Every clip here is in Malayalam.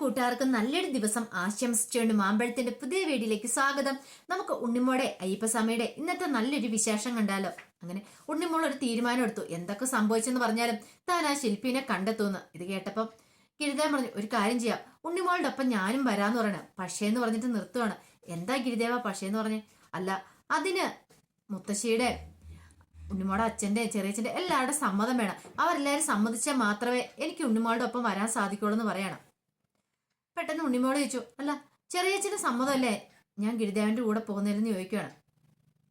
കൂട്ടുകാർക്കും നല്ലൊരു ദിവസം ആശംസിച്ചുകൊണ്ട് മാമ്പഴത്തിന്റെ പുതിയ വീഡിയോയിലേക്ക് സ്വാഗതം. നമുക്ക് ഉണ്ണിമോടെ അയ്യപ്പസ്വാമിയുടെ ഇന്നത്തെ നല്ലൊരു വിശേഷം കണ്ടാലോ? അങ്ങനെ ഉണ്ണിമോൾ ഒരു തീരുമാനം എടുത്തു. എന്തൊക്കെ സംഭവിച്ചെന്ന് പറഞ്ഞാലും താൻ ആ ശില്പിനെ കണ്ടെത്തുന്നു ഇത് കേട്ടപ്പം ഗിരിദേവൻ പറഞ്ഞു ഒരു കാര്യം ചെയ്യാം. ഉണ്ണിമോളുടെ ഒപ്പം ഞാനും വരാന്ന് പറയണ. പക്ഷേ എന്ന് പറഞ്ഞിട്ട് നിർത്തുവാണ്. എന്താ ഗിരിദേവ പക്ഷേ എന്ന് പറഞ്ഞ്? അല്ല അതിന് മുത്തശ്ശിയുടെ ഉണ്ണിമോടെ അച്ഛന്റെ ചെറിയച്ഛന്റെ എല്ലാവരുടെ സമ്മതം വേണം. അവരെല്ലാവരും സമ്മതിച്ചാൽ മാത്രമേ എനിക്ക് ഉണ്ണിമോളുടെ ഒപ്പം വരാൻ സാധിക്കുള്ളൂ എന്ന് പറയണം. പെട്ടെന്ന് ഉണ്ണിമോൾ ചോദിച്ചു അല്ല ചെറിയ ചെറിയ സമ്മതമല്ലേ? ഞാൻ ഗിരിദേവന്റെ കൂടെ പോകുന്നതിലെന്ന് ചോദിക്കുകയാണ്.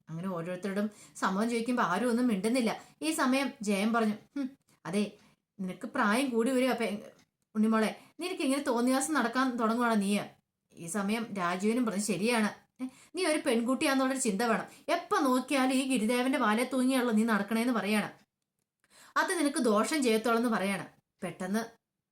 അങ്ങനെ ഓരോരുത്തരോടും സമ്മതം ചോദിക്കുമ്പോൾ ആരും ഒന്നും മിണ്ടുന്നില്ല. ഈ സമയം ജയൻ പറഞ്ഞു അതെ നിനക്ക് പ്രായം കൂടി വരും അപ്പൊ ഉണ്ണിമോളെ നിനക്ക് ഇങ്ങനെ തോന്നിയാസം നടക്കാൻ തുടങ്ങുവാണ് നീ ഈ സമയം രാജുവിനും പറഞ്ഞു ശരിയാണ്. നീ ഒരു പെൺകുട്ടിയാന്നുള്ളൊരു ചിന്ത വേണം. എപ്പോ നോക്കിയാലും ഈ ഗിരിദേവന്റെ വാലെ തൂങ്ങിയാണല്ലോ നീ നടക്കണേന്ന് പറയാണ്. അത് നിനക്ക് ദോഷം ചെയ്യത്തോളെന്ന് പറയാണ്. പെട്ടെന്ന്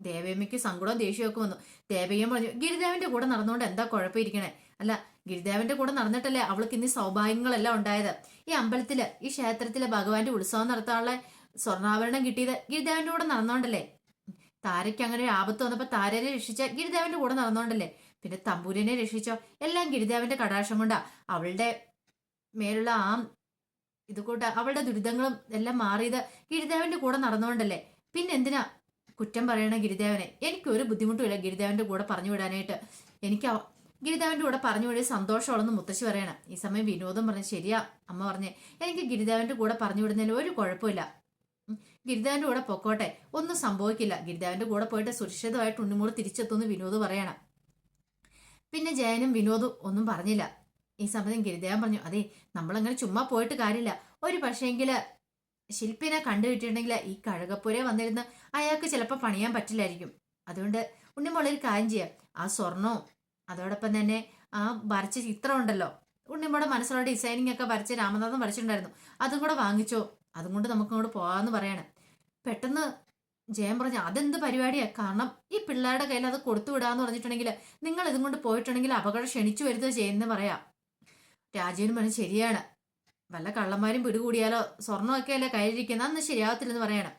ദേവയമ്മയ്ക്ക് സങ്കടവും ദേഷ്യമൊക്കെ വന്നു. ദേവയ്യം പറഞ്ഞു ഗിരിദേവന്റെ കൂടെ നടന്നുകൊണ്ട് എന്താ കുഴപ്പമിരിക്കണേ? അല്ല ഗിരിദേവന്റെ കൂടെ നടന്നിട്ടല്ലേ അവൾക്ക് ഇന്ന് സൗഭാഗ്യങ്ങളെല്ലാം ഉണ്ടായത്? ഈ അമ്പലത്തിൽ ഈ ക്ഷേത്രത്തിലെ ഭഗവാന്റെ ഉത്സവം നടത്താനുള്ള സ്വർണാഭരണം കിട്ടിയത് ഗിരിദേവന്റെ കൂടെ നടന്നോണ്ടല്ലേ? താരയ്ക്ക് അങ്ങനെ ഒരു ആപത്ത് വന്നപ്പോൾ താരനെ രക്ഷിച്ച ഗിരിദേവന്റെ കൂടെ നടന്നോണ്ടല്ലേ? പിന്നെ തമ്പൂരിനെ രക്ഷിച്ചോ? എല്ലാം ഗിരിദേവന്റെ കടാക്ഷം കൊണ്ടാ. അവളുടെ മേലുള്ള ആ ഇത് കൂട്ട അവളുടെ ദുരിതങ്ങളും എല്ലാം മാറിയത് ഗിരിദേവന്റെ കൂടെ നടന്നോണ്ടല്ലേ? പിന്നെ എന്തിനാ കുറ്റം പറയണ ഗിരിദേവനെ. എനിക്കൊരു ബുദ്ധിമുട്ടുമില്ല ഗിരിദേവന്റെ കൂടെ പറഞ്ഞു വിടാനായിട്ട്. എനിക്ക് ഗിരിദേവന്റെ കൂടെ പറഞ്ഞു വിടിയ സന്തോഷമുള്ളെന്ന് മുത്തശ്ശി പറയണം. ഈ സമയം വിനോദം പറഞ്ഞു ശരിയാ അമ്മ പറഞ്ഞേ. എനിക്ക് ഗിരിദേവന്റെ കൂടെ പറഞ്ഞു വിടുന്നതിൽ ഒരു കുഴപ്പമില്ല. ഗിരിദേവന്റെ കൂടെ പൊക്കോട്ടെ. ഒന്നും സംഭവിക്കില്ല. ഗിരിദേവന്റെ കൂടെ പോയിട്ട് സുരക്ഷിതമായിട്ട് ഉണ്ണിമൂട് തിരിച്ചെത്തുമെന്ന് വിനോദ് പറയണം. പിന്നെ ജയനും വിനോദും ഒന്നും പറഞ്ഞില്ല. ഈ സമയം ഗിരിദേവൻ പറഞ്ഞു അതെ നമ്മളങ്ങനെ ചുമ്മാ പോയിട്ട് കാര്യമില്ല. ഒരു പക്ഷേങ്കിൽ ശില്പിനെ കണ്ടുകിട്ടിയിട്ടുണ്ടെങ്കിൽ ഈ കഴുകപ്പുര വന്നിരുന്ന് അയാൾക്ക് ചിലപ്പോൾ പണിയാൻ പറ്റില്ലായിരിക്കും. അതുകൊണ്ട് ഉണ്ണിമോളൊരു കാര്യം ചെയ്യാം. ആ സ്വർണവും അതോടൊപ്പം തന്നെ ആ വരച്ച ചിത്രം ഉണ്ടല്ലോ. ഉണ്ണിമോടെ മനസ്സിലുള്ള ഡിസൈനിങ് ഒക്കെ വരച്ച് രാമനാഥൻ വരച്ചിട്ടുണ്ടായിരുന്നു. അതും കൂടെ വാങ്ങിച്ചോ. അതും കൊണ്ട് നമുക്ക് അങ്ങോട്ട് പോകാമെന്ന് പറയാണ്. പെട്ടെന്ന് ജയൻ പറഞ്ഞു അതെന്ത് പരിപാടിയാണ് കാരണം ഈ പിള്ളേരുടെ കയ്യിൽ അത് കൊടുത്തു വിടാന്ന് പറഞ്ഞിട്ടുണ്ടെങ്കിൽ നിങ്ങൾ ഇതും കൊണ്ട് പോയിട്ടുണ്ടെങ്കിൽ അപകടം ക്ഷണിച്ചു വരുത്തോ ചെയ്യുന്നത് പറയാം. രാജീവൻ പറഞ്ഞു ശരിയാണ്. വല്ല കള്ളന്മാരും പിടികൂടിയാലോ? സ്വർണമൊക്കെ അല്ലേ കയ്യിലിരിക്കുന്ന? അന്ന് ശരിയാവത്തില്ലെന്ന് പറയണം.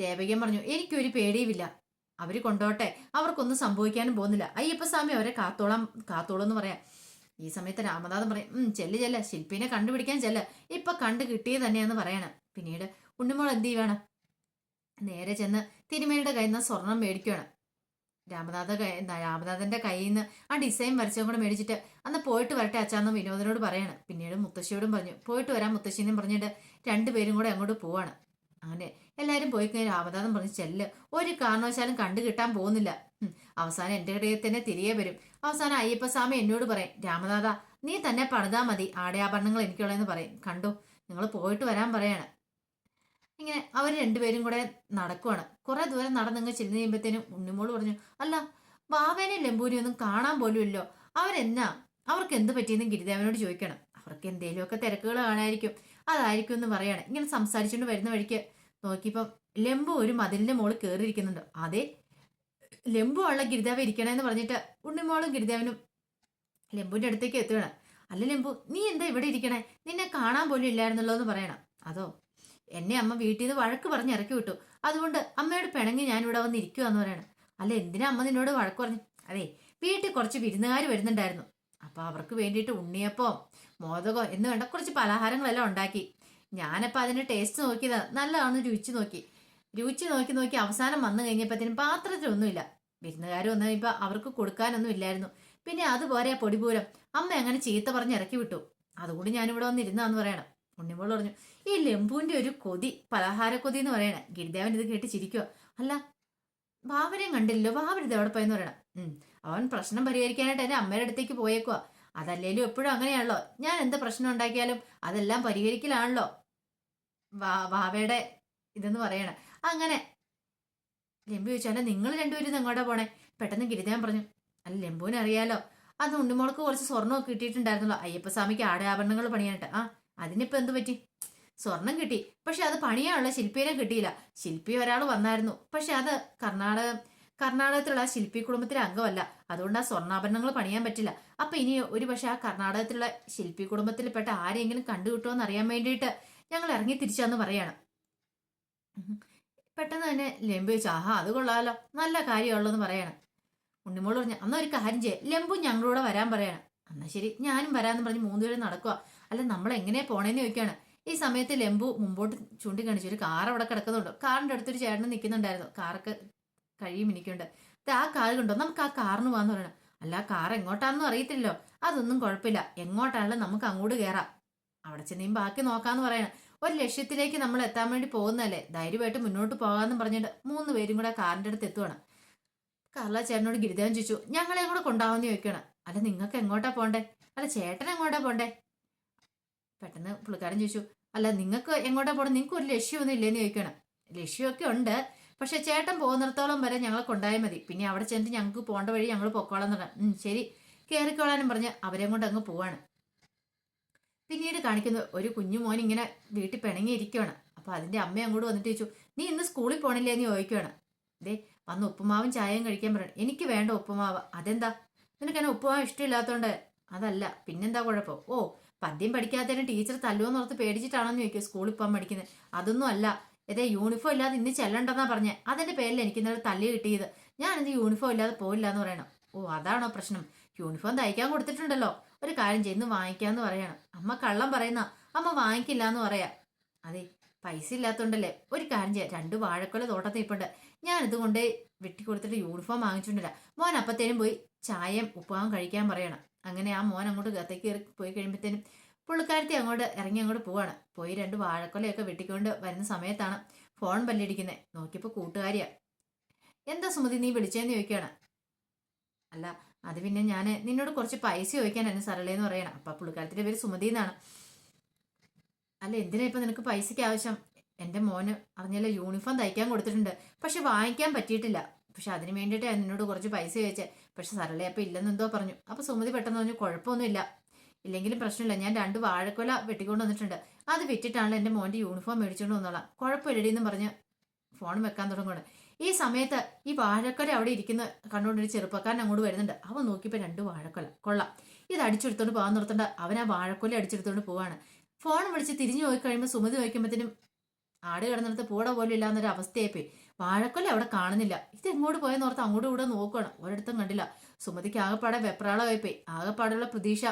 ദേവകൻ പറഞ്ഞു എനിക്കൊരു പേടിയുമില്ല. അവർ കൊണ്ടോട്ടെ. അവർക്കൊന്നും സംഭവിക്കാനും പോകുന്നില്ല. അയ്യപ്പസ്വാമി അവരെ കാത്തോളാം കാത്തോളം എന്ന് പറയാം. ഈ സമയത്ത് രാമനാഥൻ പറയും ഉം ചെല്ല് ചെല്ല. ശില്പിനെ കണ്ടുപിടിക്കാൻ ചെല്ല. ഇപ്പൊ കണ്ടു കിട്ടിയത് തന്നെയെന്ന് പറയണം. പിന്നീട് ഉണ്ണിമോൾ എന്ത് ചെയ്യണം നേരെ ചെന്ന് തിരുമേനിയുടെ കയ്യിൽ നിന്ന് സ്വർണം മേടിക്കുകയാണ് രാമനാഥ രാമനാഥന്റെ കയ്യിൽ നിന്ന് ആ ഡിസൈൻ വരച്ചും കൂടെ മേടിച്ചിട്ട് അന്ന് പോയിട്ട് വരട്ടെ അച്ഛാന്ന് വിനോദനോട് പറയാണ്. പിന്നീട് മുത്തശ്ശിയോടും പറഞ്ഞു പോയിട്ട് വരാം മുത്തശ്ശിന്നും പറഞ്ഞിട്ട് രണ്ടുപേരും കൂടെ അങ്ങോട്ട് പോവാണ്. അങ്ങനെ എല്ലാവരും പോയി കഴിഞ്ഞാൽ രാമനാഥൻ പറഞ്ഞ് ചെല്ല് ഒരു കാരണവശാലും കണ്ടു കിട്ടാൻ പോകുന്നില്ല. അവസാനം എന്റെ ഇടയിൽ തന്നെ തിരികെ വരും. അവസാനം അയ്യപ്പസ്വാമി എന്നോട് പറയും രാമനാഥ നീ തന്നെ പണിതാ മതി. ആടയാഭരണങ്ങൾ എനിക്കുള്ളതെന്ന് പറയും. കണ്ടു നിങ്ങൾ പോയിട്ട് വരാൻ പറയാണ്. ഇങ്ങനെ അവർ രണ്ടുപേരും കൂടെ നടക്കുവാണ്. കുറെ ദൂരം നടന്നിങ്ങ് ചെന്ന് കഴിയുമ്പോഴത്തേനും ഉണ്ണിമോൾ പറഞ്ഞു അല്ല ബാബേനെയും ലംബൂരി ഒന്നും കാണാൻ പോലും അവരെന്നാ? അവർക്ക് എന്ത് പറ്റിയെന്ന് ഗിരിദേവനോട് ചോദിക്കണം. അവർക്ക് എന്തേലുമൊക്കെ തിരക്കുകൾ കാണായിരിക്കും അതായിരിക്കും എന്ന് പറയാണ്. ഇങ്ങനെ സംസാരിച്ചുകൊണ്ട് വരുന്ന വഴിക്ക് നോക്കിയപ്പം ലംബു ഒരു മതിലിന്റെ മോൾ കയറിയിരിക്കുന്നുണ്ട് അതെ ലംബു ഉള്ള ഗിരിദേവ ഇരിക്കണമെന്ന് പറഞ്ഞിട്ട് ഉണ്ണിമോളും ഗിരിദേവനും ലംബുവിന്റെ അടുത്തേക്ക് എത്തുകയാണ് അല്ല ലംബു നീ എന്താ ഇവിടെ ഇരിക്കണേ? നിന്നെ കാണാൻ പോലും ഇല്ലായിരുന്നല്ലോ എന്ന് പറയണം. അതോ? എന്നെ അമ്മ വീട്ടിൽ നിന്ന് വഴക്ക് പറഞ്ഞ് ഇറക്കി വിട്ടു. അതുകൊണ്ട് അമ്മയോട് പിണങ്ങി ഞാൻ ഇവിടെ വന്ന് ഇരിക്കുവാന്ന് പറയണം. അല്ല എന്തിനാ അമ്മ നിന്നോട് വഴക്ക് പറഞ്ഞു? അതെ വീട്ടിൽ കുറച്ച് വിരുന്നുകാർ വരുന്നുണ്ടായിരുന്നു. അപ്പൊ അവർക്ക് വേണ്ടിയിട്ട് ഉണ്ണിയപ്പോ മോദകോ എന്ന് വേണ്ട കുറച്ച് പലഹാരങ്ങളെല്ലാം ഉണ്ടാക്കി. ഞാനപ്പോ അതിന്റെ ടേസ്റ്റ് നോക്കിയതാ. നല്ലതാണെന്ന് രുചിച്ച് നോക്കി. രുചി നോക്കി നോക്കി അവസാനം വന്നു കഴിഞ്ഞപ്പോഴത്തേനും പാത്രത്തിലൊന്നുമില്ല. വിരുന്നുകാർ വന്നു കഴിയുമ്പോ അവർക്ക് കൊടുക്കാനൊന്നും ഇല്ലായിരുന്നു. പിന്നെ അതുപോലെ പൊടിപൂരം. അമ്മ അങ്ങനെ ചീത്ത പറഞ്ഞ് ഇറക്കി വിട്ടു. അതുകൊണ്ട് ഞാനിവിടെ വന്നിരുന്നാന്ന് പറയണം. ഉണ്ണിമോൾ പറഞ്ഞു ഈ ലെമ്പുവിന്റെ ഒരു കൊതി പലഹാര കൊതി എന്ന് പറയണ. ഗിരിദേവൻ ഇത് കേട്ട് ചിരിക്കുക അല്ല ബാബരെയും കണ്ടില്ലല്ലോ. ബാബൻ ഇത് എവിടെ പോയെന്ന് പറയണം. അവൻ പ്രശ്നം പരിഹരിക്കാനായിട്ട് എന്റെ അമ്മയുടെ അടുത്തേക്ക് പോയേക്കുവാ. അതല്ലേലും എപ്പോഴും അങ്ങനെയാണല്ലോ. ഞാൻ എന്ത് പ്രശ്നം ഉണ്ടാക്കിയാലും അതെല്ലാം പരിഹരിക്കലാണല്ലോ. വാവയുടെ ഇതെന്ന് പറയണ. അങ്ങനെ ലെമ്പു ചോദിച്ചു നിങ്ങൾ രണ്ടുപേരും എങ്ങോട്ടാ പോണേ? പെട്ടെന്ന് ഗിരിദേവൻ പറഞ്ഞു അല്ല ലെമ്പുവിനെ അറിയാലോ. അത് ഉണ്ണിമോൾക്ക് കുറച്ച് സ്വർണമൊക്കെ കിട്ടിയിട്ടുണ്ടായിരുന്നല്ലോ. അയ്യപ്പസ്വാമിക്ക് ആടയാഭരണങ്ങൾ പണിയാനായിട്ട്. ആ അതിനിപ്പോ എന്ത് പറ്റി? സ്വർണം കിട്ടി. പക്ഷെ അത് പണിയാനുള്ള ശില്പീനെ കിട്ടിയില്ല. ശില്പി ഒരാൾ വന്നായിരുന്നു. പക്ഷെ അത് കർണാടക കർണാടകത്തിലുള്ള ശില്പി കുടുംബത്തിലെ അംഗമല്ല. അതുകൊണ്ട് ആ സ്വർണാഭരണങ്ങൾ പണിയാൻ പറ്റില്ല. അപ്പൊ ഇനി ഒരു പക്ഷെ ആ കർണാടകത്തിലുള്ള ശില്പി കുടുംബത്തിൽപ്പെട്ട ആരെങ്കിലും കണ്ടുകിട്ടുമോ എന്ന് അറിയാൻ വേണ്ടിയിട്ട് ഞങ്ങൾ ഇറങ്ങി തിരിച്ചാന്ന് പറയാണ്. പെട്ടെന്ന് തന്നെ ലെമ്പു വെച്ചു ആഹാ അത് കൊള്ളാലോ. നല്ല കാര്യമുള്ളതെന്ന് പറയാണ്. ഉണ്ണിമോൾ പറഞ്ഞു അന്നാ ഒരു കാര്യം ചെയ്യ. ലെമ്പു ഞങ്ങളൂടെ വരാൻ പറയാണ്. എന്നാ ശരി ഞാനും വരാന്ന് പറഞ്ഞ് മൂന്നുപേരും നടക്കുക അല്ല നമ്മൾ എങ്ങനെയാ പോണേന്ന് ചോദിക്കാണ്. ഈ സമയത്ത് ലംബു മുമ്പോട്ട് ചൂണ്ടിക്കാണിച്ചു. ഒരു കാർ അവിടെ കിടക്കുന്നുണ്ട്. കാറിന്റെ അടുത്തൊരു ചേട്ടൻ നിൽക്കുന്നുണ്ടായിരുന്നു. കാറൊക്കെ കഴിയും എനിക്കുണ്ട്. ആ കാർ കണ്ടോ? നമുക്ക് ആ കാറിന് പോകാന്ന് പറയണം. അല്ല കാർ എങ്ങോട്ടാണെന്നും അറിയത്തില്ലല്ലോ. അതൊന്നും കുഴപ്പമില്ല. എങ്ങോട്ടാണെങ്കിലും നമുക്ക് അങ്ങോട്ട് കയറാം. അവിടെ ചെന്നീം ബാക്കി നോക്കാന്ന് പറയണം. ഒരു ലക്ഷ്യത്തിലേക്ക് നമ്മൾ എത്താൻ വേണ്ടി പോകുന്നതല്ലേ? ധൈര്യമായിട്ട് മുന്നോട്ട് പോകാമെന്ന് പറഞ്ഞിട്ട് മൂന്ന് പേരും കൂടെ കാറിന്റെ അടുത്ത് എത്തുവാണ്. കാർല ചേട്ടനോട് ഗിരിദേവൻ ചോദിച്ചു ഞങ്ങളെ കൂടെ കൊണ്ടാവുമെന്ന് ചോദിക്കണം അല്ല നിങ്ങൾക്ക് എങ്ങോട്ടാ പോണ്ടേ അല്ല ചേട്ടൻ എങ്ങോട്ടാ പോണ്ടേ പെട്ടെന്ന് പുള്ളിക്കാരൻ ചോദിച്ചു അല്ല നിങ്ങൾക്ക് എങ്ങോട്ടാ പോകണം നിങ്ങൾക്ക് ഒരു ലക്ഷ്യമൊന്നും ഇല്ലെന്ന് ചോദിക്കണം. ലക്ഷ്യമൊക്കെ ഉണ്ട്. പക്ഷെ ചേട്ടൻ പോകുന്നിടത്തോളം വരെ ഞങ്ങളെ കൊണ്ടായാൽ മതി. പിന്നെ അവിടെ ചെന്നിട്ട് ഞങ്ങൾക്ക് പോകേണ്ട വഴി ഞങ്ങൾ പൊക്കോളാം എന്നിടാം ശരി. കയറിക്കോളാനും പറഞ്ഞ് അവരെ കൊണ്ട് അങ്ങ് പോവാണ്. പിന്നീട് കാണിക്കുന്നു ഒരു കുഞ്ഞു മോൻ ഇങ്ങനെ വീട്ടിൽ പിണങ്ങിയിരിക്കുവാണ്. അപ്പോൾ അതിന്റെ അമ്മ അങ്ങോട്ട് വന്നിട്ട് ചോദിച്ചു നീ ഇന്ന് സ്കൂളിൽ പോണില്ലേ? എന്ന് ചോദിക്കുകയാണ് ദേ വന്ന് ഉപ്പുമാവും ചായയും കഴിക്കാൻ പറയണം എനിക്ക് വേണ്ട ഉപ്പുമാവ്. അതെന്താ? നിനക്ക് ഉപ്പുമാവ് ഇഷ്ടമില്ലാത്തതുകൊണ്ട് അതല്ല. പിന്നെന്താ കുഴപ്പം? ഓ പദ്യം പഠിക്കാത്തതിന് ടീച്ചർ തല്ലുവെന്ന് ഓർത്ത് പേടിച്ചിട്ടാണെന്ന് ചോദിക്കും സ്കൂളിൽ പോകാൻ പഠിക്കുന്നത് അതൊന്നും അല്ല. ഇതേ യൂണിഫോം ഇല്ലാതെ ഇന്ന് ചെല്ലണ്ടെന്നാ പറഞ്ഞേ. അതിന്റെ പേരിൽ എനിക്ക് ഇന്നലെ തല്ലി കിട്ടിയത്. ഞാൻ ഇന്ന് യൂണിഫോം ഇല്ലാതെ പോയില്ല എന്ന് പറയണം. ഓ അതാണോ പ്രശ്നം? യൂണിഫോം തയ്ക്കാൻ കൊടുത്തിട്ടുണ്ടല്ലോ. ഒരു കാര്യം ചെയ്യുന്നു വാങ്ങിക്കാന്ന് പറയണം. അമ്മ കള്ളം പറയുന്ന അമ്മ വാങ്ങിക്കില്ല എന്ന് പറയാ. അതെ പൈസ ഇല്ലാത്തോണ്ടല്ലേ. ഒരു കാര്യം ചെയ്യാം. രണ്ട് വാഴക്കൊല തോട്ടത്തിൽ ഇപ്പുണ്ട്. ഞാൻ ഇതുകൊണ്ട് വെട്ടി കൊടുത്തിട്ട് യൂണിഫോം വാങ്ങിച്ചിട്ടില്ല മോൻ അപ്പത്തേനും പോയി ചായയും ഉപ്പാവും കഴിക്കാൻ പറയണം. അങ്ങനെ ആ മോൻ അങ്ങോട്ട് കത്തേക്ക് കയറി പോയി കഴിയുമ്പോഴത്തേനും പുള്ളിക്കാരത്തി അങ്ങോട്ട് ഇറങ്ങി അങ്ങോട്ട് പോവാണ്. പോയി രണ്ട് വാഴക്കൊലയൊക്കെ വെട്ടിക്കൊണ്ട് വരുന്ന സമയത്താണ് ഫോൺ ബല്ലടിക്കുന്നത് നോക്കിയപ്പോൾ കൂട്ടുകാരിയാ. എന്താ സുമതി നീ വിളിച്ചതെന്ന് ചോദിക്കുകയാണ്. അല്ല അത് പിന്നെ ഞാൻ നിന്നോട് കുറച്ച് പൈസ ചോദിക്കാനാണ് സരളേന്ന് പറയണം. അപ്പം പുള്ളിക്കാരത്തിന്റെ പേര് സുമതി എന്നാണ്. അല്ല എന്തിനാ ഇപ്പം നിനക്ക് പൈസയ്ക്ക് ആവശ്യം എന്റെ മോന് അറിഞ്ഞല്ലോ യൂണിഫോം തയ്ക്കാൻ കൊടുത്തിട്ടുണ്ട്. പക്ഷെ വാങ്ങിക്കാൻ പറ്റിയിട്ടില്ല. പക്ഷെ അതിന് വേണ്ടിയിട്ട് നിന്നോട് കുറച്ച് പൈസ ചോദിച്ചേ. പക്ഷെ സരളയപ്പം ഇല്ലെന്നെന്തോ പറഞ്ഞു. അപ്പോൾ സുമതി പെട്ടെന്ന് പറഞ്ഞു കുഴപ്പമൊന്നുമില്ല. ഇല്ലെങ്കിലും പ്രശ്നമില്ല. ഞാൻ രണ്ട് വാഴക്കൊല വെട്ടിക്കൊണ്ട് വന്നിട്ടുണ്ട്. അത് വിറ്റിട്ടാണല്ലോ എന്റെ മോന്റെ യൂണിഫോം മേടിച്ചുകൊണ്ട് വന്നോളാം. കുഴപ്പമില്ലടി എന്ന് പറഞ്ഞ് ഫോൺ വെക്കാൻ തുടങ്ങുകയാണ് ഈ സമയത്ത് ഈ വാഴക്കൊല അവിടെ ഇരിക്കുന്ന കണ്ടുകൊണ്ടൊരു ചെറുപ്പക്കാരൻ അങ്ങോട്ട് വരുന്നുണ്ട്. അവൻ നോക്കിയപ്പോൾ രണ്ട് വാഴക്കൊല. കൊള്ളാം. ഇത് അടിച്ചെടുത്തോണ്ട് പോകാൻ നിർത്തണ്ട. അവൻ ആ വാഴക്കൊല അടിച്ചെടുത്തോണ്ട് പോവാണ്. ഫോൺ വിളിച്ച് തിരിഞ്ഞു പോയി കഴിയുമ്പോൾ സുമതി വയ്ക്കുമ്പോഴത്തേനും ആട് കിടന്നിടത്ത് പൂട പോലും ഇല്ലാന്നൊരു അവസ്ഥയായി അവസ്ഥയായിപ്പോയി വാഴക്കൊല അവിടെ കാണുന്നില്ല. ഇത് എങ്ങോട്ട് പോയെന്ന് ഓർത്ത് അങ്ങോട്ടും ഇവിടെ നോക്കുകയാണ് ഒരിടത്തും കണ്ടില്ല. സുമതിക്ക് ആകെപ്പാടെ വെപ്രാളമായിപ്പോയി. ആകെപ്പാടുള്ള പ്രതീക്ഷ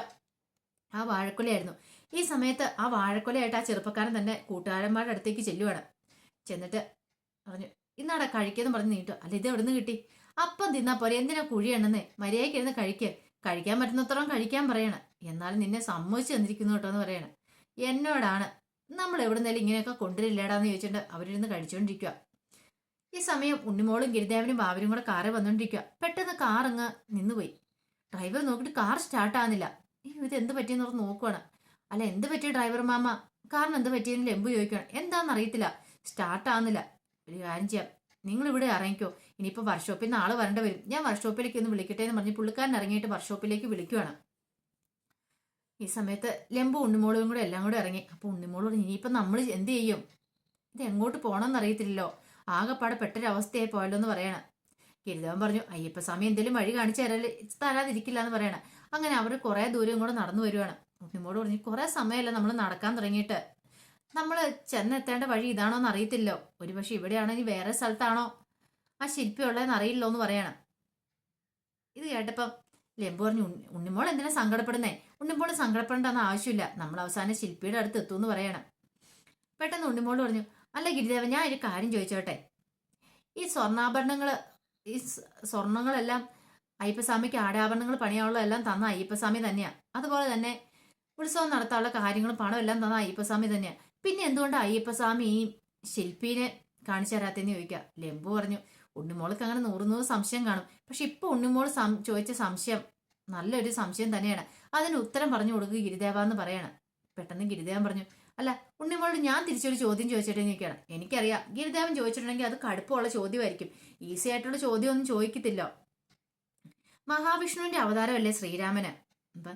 ആ വാഴക്കൊലയായിരുന്നു. ഈ സമയത്ത് ആ വാഴക്കൊലയായിട്ട് ആ ചെറുപ്പക്കാരൻ തന്നെ കൂട്ടുകാരന്മാരുടെ അടുത്തേക്ക് ചെല്ലുവാണ്. ചെന്നിട്ട് പറഞ്ഞു ഇന്നാടാ കഴിക്കുന്നു പറഞ്ഞ് നീട്ടു. അല്ല ഇത് എവിടുന്ന് കിട്ടി? അപ്പം തിന്നാ പോലെ എന്തിനാ കുഴി എണ്ണുന്നേ? മര്യാദയ്ക്ക് ഇരുന്ന് കഴിക്ക്. കഴിക്കാൻ പറ്റുന്നത്രോം കഴിക്കാൻ പറയണം. എന്നാലും നിന്നെ സമ്മതിച്ചു തന്നിരിക്കുന്നു കേട്ടോ എന്ന് പറയണം. എന്നോടാണ്. നമ്മൾ എവിടുന്നേലും ഇങ്ങനെയൊക്കെ കൊണ്ടുവരില്ലേടാന്ന് ചോദിച്ചിട്ട് അവരിരുന്ന് കഴിച്ചുകൊണ്ടിരിക്കുക ഈ സമയം ഉണ്ണിമോളും ഗിരിദേവനും ബാബരും കൂടെ കാറിൽ വന്നുകൊണ്ടിരിക്കുക പെട്ടെന്ന് കാർ അങ്ങ് നിന്നുപോയി. ഡ്രൈവർ നോക്കിയിട്ട് കാർ സ്റ്റാർട്ട് ആകുന്നില്ല ഇത് എന്ത് പറ്റിയെന്ന് പറഞ്ഞ് നോക്കുവാണ്. അല്ല എന്ത് പറ്റിയ ഡ്രൈവർ മാമ? കാറിന് എന്ത് പറ്റിയെന്ന് ലെമ്പു ചോദിക്കുകയാണ് എന്താണെന്ന് അറിയത്തില്ല സ്റ്റാർട്ട് ആവുന്നില്ല ഒരു കാര്യം ചെയ്യാം. നിങ്ങൾ ഇവിടെ ഇറങ്ങിക്കോ. ഇനിയിപ്പോൾ വർക്ക്ഷോപ്പിൽ നിന്ന് ആൾ വരേണ്ട വരും. ഞാൻ വർക്ക്ഷോപ്പിലേക്ക് ഒന്ന് വിളിക്കട്ടെ എന്ന് പറഞ്ഞ് പുള്ളിക്കാരൻ ഇറങ്ങിയിട്ട് വർക്ക്ഷോപ്പിലേക്ക് വിളിക്കുവാണ്. ഈ സമയത്ത് ലെമ്പു ഉണ്ണിമോളും കൂടെ എല്ലാം കൂടെ ഇറങ്ങി. അപ്പോൾ ഉണ്ണിമോളോട് ഇനിയിപ്പോൾ നമ്മൾ എന്ത് ചെയ്യും? ഇത് എങ്ങോട്ട് പോകണമെന്ന് അറിയത്തില്ലല്ലോ ആകെപ്പാടെ പെട്ടൊരവസ്ഥയായി പോയല്ലോ എന്ന് പറയണം. ഗിരിദേവൻ പറഞ്ഞു അയ്യപ്പ സ്വാമി എന്തെങ്കിലും വഴി കാണിച്ചു തരാൽ തരാതിരിക്കില്ല എന്ന് പറയണം. അങ്ങനെ അവർ കുറേ ദൂരം കൂടെ നടന്നു വരുവാണ്. ഉണ്ണിമോട് പറഞ്ഞു കുറേ സമയമല്ല നമ്മൾ നടക്കാൻ തുടങ്ങിയിട്ട്. നമ്മൾ ചെന്നെത്തേണ്ട വഴി ഇതാണോ എന്ന് അറിയത്തില്ലോ. ഒരുപക്ഷെ ഇനി വേറെ സ്ഥലത്താണോ? ആ ശില്പി ഉള്ളതെന്ന് അറിയില്ലോ എന്ന് പറയണം. ഇത് കേട്ടപ്പം ലെമ്പു പറഞ്ഞു "ഉണ്ണി- ഉണ്ണിമോൾ എന്തിനാ സങ്കടപ്പെടുന്നേ? ഉണ്ണിമോൾ സങ്കടപ്പെടേണ്ടെന്ന് ആവശ്യമില്ല. നമ്മൾ അവസാനം ശില്പിയുടെ അടുത്ത് എത്തുമെന്ന് പറയണം. പെട്ടെന്ന് ഉണ്ണിമോൾ പറഞ്ഞു അല്ല ഗിരിദേവൻ ഞാൻ ഒരു കാര്യം ചോദിച്ചോട്ടെ? ഈ സ്വർണാഭരണങ്ങൾ ഈ സ്വർണങ്ങളെല്ലാം അയ്യപ്പസ്വാമിക്ക് ആടാഭരണങ്ങൾ പണിയാനുള്ള എല്ലാം തന്ന അയ്യപ്പസ്വാമി തന്നെയാണ് അതുപോലെ തന്നെ ഉത്സവം നടത്താനുള്ള കാര്യങ്ങളും പണം എല്ലാം തന്ന അയ്യപ്പസ്വാമി തന്നെയാണ് പിന്നെ എന്തുകൊണ്ട് അയ്യപ്പസ്വാമി ഈ ശില്പീനെ കാണിച്ചു തരാത്തെന്ന് ചോദിക്കുക ലെമ്പു പറഞ്ഞു ഉണ്ണിമോൾക്ക് അങ്ങനെ നൂറ് നൂറ് സംശയം കാണും. പക്ഷെ ഇപ്പൊ ഉണ്ണിമോൾ ചോദിച്ച സംശയം നല്ലൊരു സംശയം തന്നെയാണ്. അതിന് ഉത്തരം പറഞ്ഞു കൊടുക്കുക ഗിരിദേവ എന്ന് പറയണം. പെട്ടെന്ന് ഗിരിദേവൻ പറഞ്ഞു അല്ല ഉണ്ണിമോളോട് ഞാൻ തിരിച്ചൊരു ചോദ്യം ചോദിച്ചിട്ട് നിൽക്കണം എനിക്കറിയാം. ഗിരിദേവൻ ചോദിച്ചിട്ടുണ്ടെങ്കിൽ അത് കടുപ്പമുള്ള ചോദ്യമായിരിക്കും. ഈസി ആയിട്ടുള്ള ചോദ്യമൊന്നും ചോദിക്കത്തില്ല. മഹാവിഷ്ണുവിന്റെ അവതാരമല്ലേ ശ്രീരാമന്? അപ്പൊ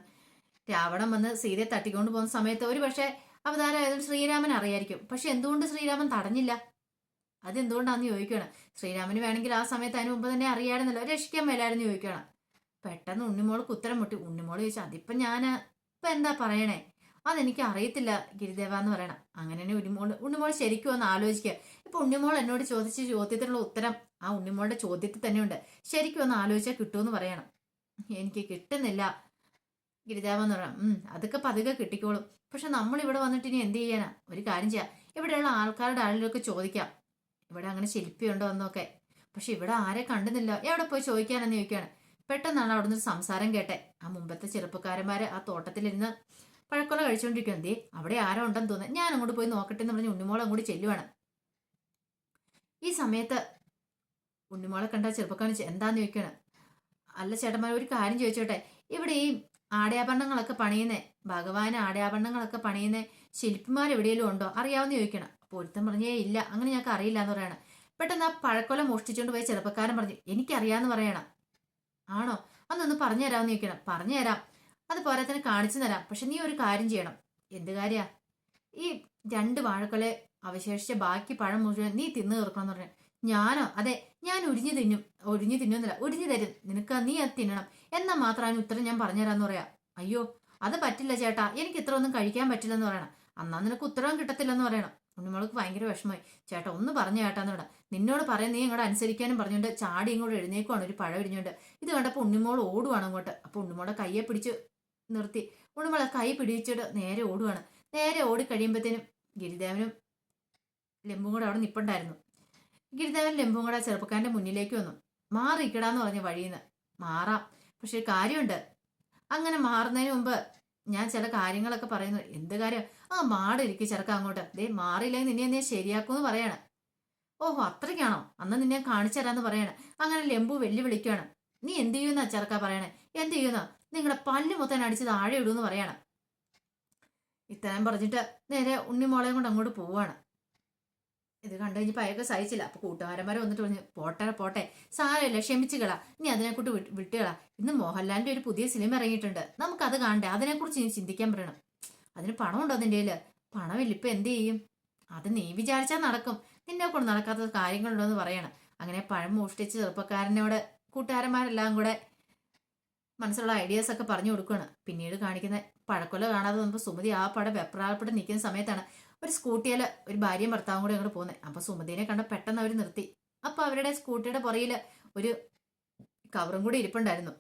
രാവണൻ വന്ന് സീതയെ തട്ടിക്കൊണ്ട് പോകുന്ന സമയത്ത് ഒരു പക്ഷേ അവതാരമായതും ശ്രീരാമൻ അറിയായിരിക്കും. പക്ഷെ എന്തുകൊണ്ട് ശ്രീരാമൻ തടഞ്ഞില്ല? അതെന്തുകൊണ്ടാന്ന് ചോദിക്കണം ശ്രീരാമന് വേണമെങ്കിൽ ആ സമയത്ത് അതിന് മുമ്പ് തന്നെ അറിയാമായിരുന്നല്ലോ. രക്ഷിക്കാൻ മേലായിരുന്നു ചോദിക്കണം പെട്ടെന്ന് ഉണ്ണിമോൾക്ക് ഉത്തരം മുട്ടി. ഉണ്ണിമോൾ ചോദിച്ചു അതിപ്പം ഞാൻ ഇപ്പം എന്താ പറയണേ? അതെനിക്ക് അറിയത്തില്ല ഗിരിദേവ എന്ന് പറയണം. അങ്ങനെ ഉണ്ണിമോൾ ഉണ്ണിമോൾ ശരിക്കും ഒന്ന് ആലോചിക്കുക ഇപ്പൊ ഉണ്ണിമോൾ എന്നോട് ചോദിച്ച ചോദ്യത്തിനുള്ള ഉത്തരം ആ ഉണ്ണിമോളുടെ ചോദ്യത്തിൽ തന്നെയുണ്ട്. ശരിക്കും ഒന്ന് ആലോചിച്ചാൽ കിട്ടുമെന്ന് പറയണം. എനിക്ക് കിട്ടുന്നില്ല ഗിരിദേവ എന്ന് പറയാം ഉം അതൊക്കെ പതുക്കെ കിട്ടിക്കോളും. പക്ഷെ നമ്മൾ ഇവിടെ വന്നിട്ട് ഇനി എന്ത് ചെയ്യാനാ? ഒരു കാര്യം ചെയ്യാം. ഇവിടെയുള്ള ആൾക്കാരുടെ ആളുകളൊക്കെ ചോദിക്കാം. ഇവിടെ അങ്ങനെ ശില്പിയുണ്ടോ എന്നൊക്കെ. പക്ഷെ ഇവിടെ ആരെ കണ്ടുന്നില്ല? എവിടെ പോയി ചോദിക്കാനെന്ന് ചോദിക്കുകയാണ് പെട്ടെന്നാണ് അവിടുന്ന് ഒരു സംസാരം കേട്ടെ. ആ മുമ്പത്തെ ചെറുപ്പക്കാരന്മാര് ആ തോട്ടത്തിലിരുന്ന് പഴക്കൊല കഴിച്ചുകൊണ്ടിരിക്കുകയാണ് എന്തേ അവിടെ ആരോ ഉണ്ടെന്ന് തോന്നുന്നു. ഞാൻ അങ്ങോട്ട് പോയി നോക്കട്ടെ എന്ന് പറഞ്ഞ് ഉണ്ണിമോൾ അങ്ങോട്ട് ചെല്ലുവാണ്. ഈ സമയത്ത് ഉണ്ണിമോളെ കണ്ട ചെറുപ്പക്കാരൻ എന്താന്ന് ചോദിക്കണം അല്ല ചേട്ടന്മാർ ഒരു കാര്യം ചോദിച്ചോട്ടെ. ഇവിടെ ഈ ആടയാഭരണങ്ങളൊക്കെ പണിയുന്നേ ഭഗവാന് ആടയാഭരണങ്ങളൊക്കെ പണിയുന്ന ശില്പിമാർ എവിടെയെങ്കിലും ഉണ്ടോ? അറിയാവുന്ന ചോദിക്കണം. പൊരുത്തം പറഞ്ഞേ ഇല്ല അങ്ങനെ ഞങ്ങൾക്ക് അറിയില്ല എന്ന് പറയണം. പെട്ടെന്ന് ആ പഴക്കൊല മോഷ്ടിച്ചുകൊണ്ട് പോയ ചെറുപ്പക്കാരൻ പറഞ്ഞു എനിക്കറിയാന്ന് പറയണം. ആണോ? അന്നൊന്ന് പറഞ്ഞു തരാമെന്ന് ചോദിക്കണം. പറഞ്ഞു തരാം. അത് പോരാത്തന്നെ കാണിച്ചു തരാം. പക്ഷെ നീ ഒരു കാര്യം ചെയ്യണം. എന്ത് കാര്യാ? ഈ രണ്ട് വാഴക്കൊല അവശേഷിച്ച ബാക്കി പഴം മുഴുവൻ നീ തിന്നു തീർക്കണം എന്ന് പറഞ്ഞു. ഞാനോ? അതെ ഞാൻ ഒരിഞ്ഞു തിന്നും. ഒരിഞ്ഞു തിന്നുന്നില്ല ഒരിഞ്ഞു തരും. നിനക്ക് നീ അത് തിന്നണം. എന്നാൽ മാത്രം അതിന് ഉത്തരം ഞാൻ പറഞ്ഞുതരാന്ന് പറയാ. അയ്യോ അത് പറ്റില്ല ചേട്ടാ. എനിക്ക് ഇത്ര ഒന്നും കഴിക്കാൻ പറ്റില്ലെന്ന് പറയണം. അന്നാ നിനക്ക് ഉത്തരവും കിട്ടത്തില്ലെന്ന് പറയണം. ഉണ്ണിമോൾക്ക് ഭയങ്കര വിഷമമായി. ചേട്ടാ ഒന്ന് പറഞ്ഞു ചേട്ടാന്ന് പറയാം നിന്നോട് പറയാൻ നീ ഇങ്ങോട്ട് അനുസരിക്കാനും പറഞ്ഞുകൊണ്ട് ചാടി ഇങ്ങോട്ട് എഴുന്നേക്കുവാണ്. ഒരു പഴം ഇടിഞ്ഞുകൊണ്ട്. ഇത് കണ്ടപ്പോൾ ഉണ്ണിമോൾ ഓടുവാണ് അങ്ങോട്ട്. അപ്പോൾ ഉണ്ണിമോളെ കയ്യെ പിടിച്ച് നിർത്തി. ഉണ്ണിമോളെ കൈ പിടിച്ചിട്ട് നേരെ ഓടുവാണ്. നേരെ ഓടിക്കഴിയുമ്പോഴത്തേനും ഗിരിദേവനും ലെമ്പും കൂടെ അവിടെ നിപ്പുണ്ടായിരുന്നു. ഗിരിദേവൻ ലെമ്പും കൂടെ ചെറുപ്പക്കാരന്റെ മുന്നിലേക്ക് വന്നു. മാറിക്കിടാന്ന് പറഞ്ഞ വഴിയിൽ നിന്ന് മാറാം. പക്ഷെ കാര്യമുണ്ട്. അങ്ങനെ മാറുന്നതിന് മുമ്പ് ഞാൻ ചില കാര്യങ്ങളൊക്കെ പറയുന്നു. എന്ത് കാര്യം? ആ മാടിരിക്കും ചെറുക്ക അങ്ങോട്ട്. ദേ മാറിയില്ലെങ്കിൽ നിന്നെ എന്നെ ശരിയാക്കുമെന്ന് പറയാണ്. ഓഹോ അത്രയ്ക്കാണോ? അന്ന് നിന്നെ കാണിച്ചു തരാന്ന് പറയാണ്. അങ്ങനെ ലെമ്പു വെല്ലുവിളിക്കുകയാണ് നീ എന്ത് ചെയ്യുന്ന ചെറുക്ക പറയണേ? എന്ത് ചെയ്യുന്ന നിങ്ങളുടെ പല്ല് മൊത്തം അടിച്ച് താഴെ ഇടൂന്ന് പറയണം. ഇത്രയും പറഞ്ഞിട്ട് നേരെ ഉണ്ണിമോളെയും കൊണ്ട് അങ്ങോട്ട് പോവാണ്. ഇത് കണ്ടു കഴിഞ്ഞപ്പോൾ പയ്യൊക്കെ സഹിച്ചില്ല. അപ്പൊ കൂട്ടുകാരന്മാരെ വന്നിട്ട് പറഞ്ഞു പോട്ടെ പോട്ടെ. സാരമില്ല ക്ഷമിച്ചുകളാ. നീ അതിനെക്കൂട്ട് വിട്ടുകളാ. ഇന്ന് മോഹൻലാലിന്റെ ഒരു പുതിയ സിനിമ ഇറങ്ങിയിട്ടുണ്ട്. നമുക്കത് കാണണ്ടേ? അതിനെക്കുറിച്ച് ഇനി ചിന്തിക്കാൻ പറയണം. അതിന് പണമുണ്ടോ നിന്റെ കയ്യിൽ? പണമില്ല. ഇപ്പൊ എന്ത് ചെയ്യും? അത് നീ വിചാരിച്ചാൽ നടക്കും. നിന്നെ കൊണ്ട് നടക്കാത്ത കാര്യങ്ങളുണ്ടോ എന്ന് പറയണം. അങ്ങനെ പഴം മോഷ്ടിച്ച് ചെറുപ്പക്കാരനോട് കൂട്ടുകാരന്മാരെല്ലാം കൂടെ മനസ്സിലുള്ള ഐഡിയാസ് ഒക്കെ പറഞ്ഞു കൊടുക്കുകയാണ് പിന്നീട് കാണിക്കുന്ന പഴക്കൊല കാണാതെ നമുക്ക് സുമതി ആ പടം വെപ്രാളപ്പെട്ട് നിൽക്കുന്ന സമയത്താണ് ഒരു സ്കൂട്ടിയിൽ ഒരു ഭാര്യയും ഭർത്താവും കൂടെ അങ്ങോട്ട് പോകുന്നത്. അപ്പോൾ സുമതിനെ കണ്ട പെട്ടെന്ന് അവർ നിർത്തി. അപ്പോൾ അവരുടെ സ്കൂട്ടിയുടെ പുറയിൽ ഒരു കവറും കൂടി ഇരിപ്പുണ്ടായിരുന്നു.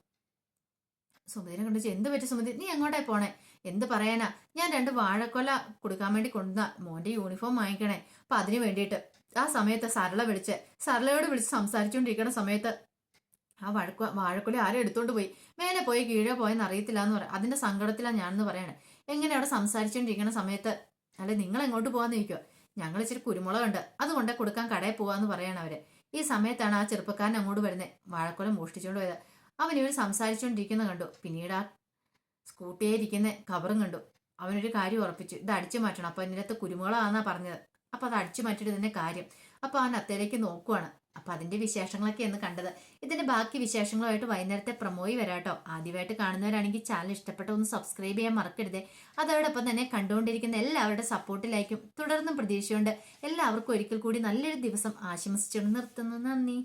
സുമതിനെ കണ്ടു എന്ത് പറ്റി സുമതി? നീ എങ്ങോട്ടേ പോണേ? എന്ത് പറയാനാ? ഞാൻ രണ്ട് വാഴക്കൊല കൊടുക്കാൻ വേണ്ടി കൊണ്ടുവന്ന മോന്റെ യൂണിഫോം വാങ്ങിക്കണേ. അപ്പൊ അതിന് വേണ്ടിയിട്ട് ആ സമയത്ത് സരള വിളിച്ച് സരളയോട് വിളിച്ച് സംസാരിച്ചുകൊണ്ടിരിക്കുന്ന സമയത്ത് ആ വഴക്ക വാഴക്കുല ആരും എടുത്തോണ്ട് പോയി? മേലെ പോയി കീഴെ പോയെന്ന് അറിയത്തില്ല എന്ന് പറയാം അതിന്റെ സങ്കടത്തിലാണ് ഞാനെന്ന് പറയണേ. എങ്ങനെ അവിടെ സംസാരിച്ചുകൊണ്ടിരിക്കുന്ന സമയത്ത്? അല്ലെ നിങ്ങൾ എങ്ങോട്ട് പോകാന്ന് ചോദിക്കുക ഞങ്ങൾ ഇച്ചിരി കുരുമുളകുണ്ട് അത് കൊണ്ടേ കൊടുക്കാൻ കടയിൽ പോവാന്ന് പറയണം അവർ. ഈ സമയത്താണ് ആ ചെറുപ്പക്കാരൻ അങ്ങോട്ട് വരുന്നത് വാഴക്കുല മോഷ്ടിച്ചോണ്ട് പോയത്. അവൻ ഇവർ സംസാരിച്ചുകൊണ്ടിരിക്കുന്ന കണ്ടു. പിന്നീട് ആ സ്കൂട്ടിയെ ഇരിക്കുന്ന കവറും കണ്ടു. അവനൊരു കാര്യം ഉറപ്പിച്ചു. ഇത് അടിച്ചു മാറ്റണം. അപ്പൊ ഇതിനകത്ത് കുരുമുളകാന്നാ പറഞ്ഞത്. അപ്പൊ അത് അടിച്ചു മാറ്റിയിട്ട് തന്നെ കാര്യം. അപ്പൊ അവൻ അത്തേലേക്ക് നോക്കുവാണ്. അപ്പൊ അതിന്റെ വിശേഷങ്ങളൊക്കെ എന്ന് കണ്ടത്. ഇതിന്റെ ബാക്കി വിശേഷങ്ങളുമായിട്ട് വൈകുന്നേരത്തെ പ്രമോയി വരാട്ടോ. ആദ്യമായിട്ട് കാണുന്നവരാണെങ്കിൽ ചാനൽ ഇഷ്ടപ്പെട്ട ഒന്ന് സബ്സ്ക്രൈബ് ചെയ്യാൻ മറക്കരുതേ. അതോടൊപ്പം തന്നെ കണ്ടുകൊണ്ടിരിക്കുന്ന എല്ലാവരുടെ സപ്പോർട്ടിലായിരിക്കും തുടർന്നും പ്രതീക്ഷയുണ്ട്. എല്ലാവർക്കും ഒരിക്കൽ കൂടി നല്ലൊരു ദിവസം ആശംസിച്ചുകൊണ്ട് നിർത്തുന്നു. നന്ദി.